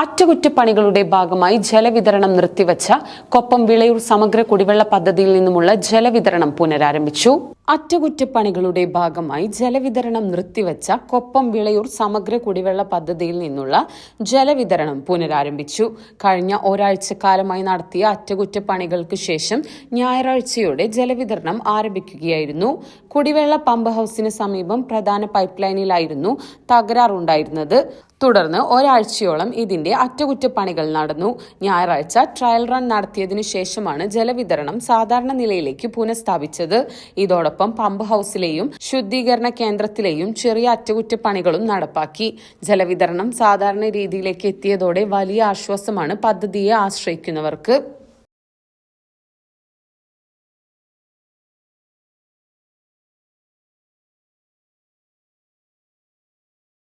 അറ്റകുറ്റപ്പണികളുടെ ഭാഗമായി ജലവിതരണം നിർത്തിവച്ച കൊപ്പം വിളയൂർ സമഗ്ര കുടിവെള്ള പദ്ധതിയിൽ നിന്നുമുള്ള ജലവിതരണം പുനരാരംഭിച്ചു. അറ്റകുറ്റപ്പണികളുടെ ഭാഗമായി ജലവിതരണം നിർത്തിവച്ച കൊപ്പം വിളയൂർ സമഗ്ര കുടിവെള്ള പദ്ധതിയിൽ നിന്നുള്ള ജലവിതരണം പുനരാരംഭിച്ചു. കഴിഞ്ഞ ഒരാഴ്ചക്കാലമായി നടത്തിയ അറ്റകുറ്റപ്പണികൾക്ക് ശേഷം ഞായറാഴ്ചയോടെ ജലവിതരണം ആരംഭിക്കുകയായിരുന്നു. കുടിവെള്ള പമ്പ് ഹൌസിന് സമീപം പ്രധാന പൈപ്പ് ലൈനിലായിരുന്നു തകരാറുണ്ടായിരുന്നത്. തുടർന്ന് ഒരാഴ്ചയോളം ഇതിന്റെ അറ്റകുറ്റപ്പണികൾ നടന്നു. ഞായറാഴ്ച ട്രയൽ റൺ നടത്തിയതിനു ശേഷമാണ് ജലവിതരണം സാധാരണ നിലയിലേക്ക് പുനഃസ്ഥാപിച്ചത്. ഇതോടൊപ്പം പമ്പ് ഹൌസിലെയും ശുദ്ധീകരണ കേന്ദ്രത്തിലെയും ചെറിയ അറ്റകുറ്റപ്പണികളും നടപ്പാക്കി. ജലവിതരണം സാധാരണ രീതിയിലേക്ക് എത്തിയതോടെ വലിയ ആശ്വാസമാണ് പദ്ധതിയെ ആശ്രയിക്കുന്നവർക്ക്.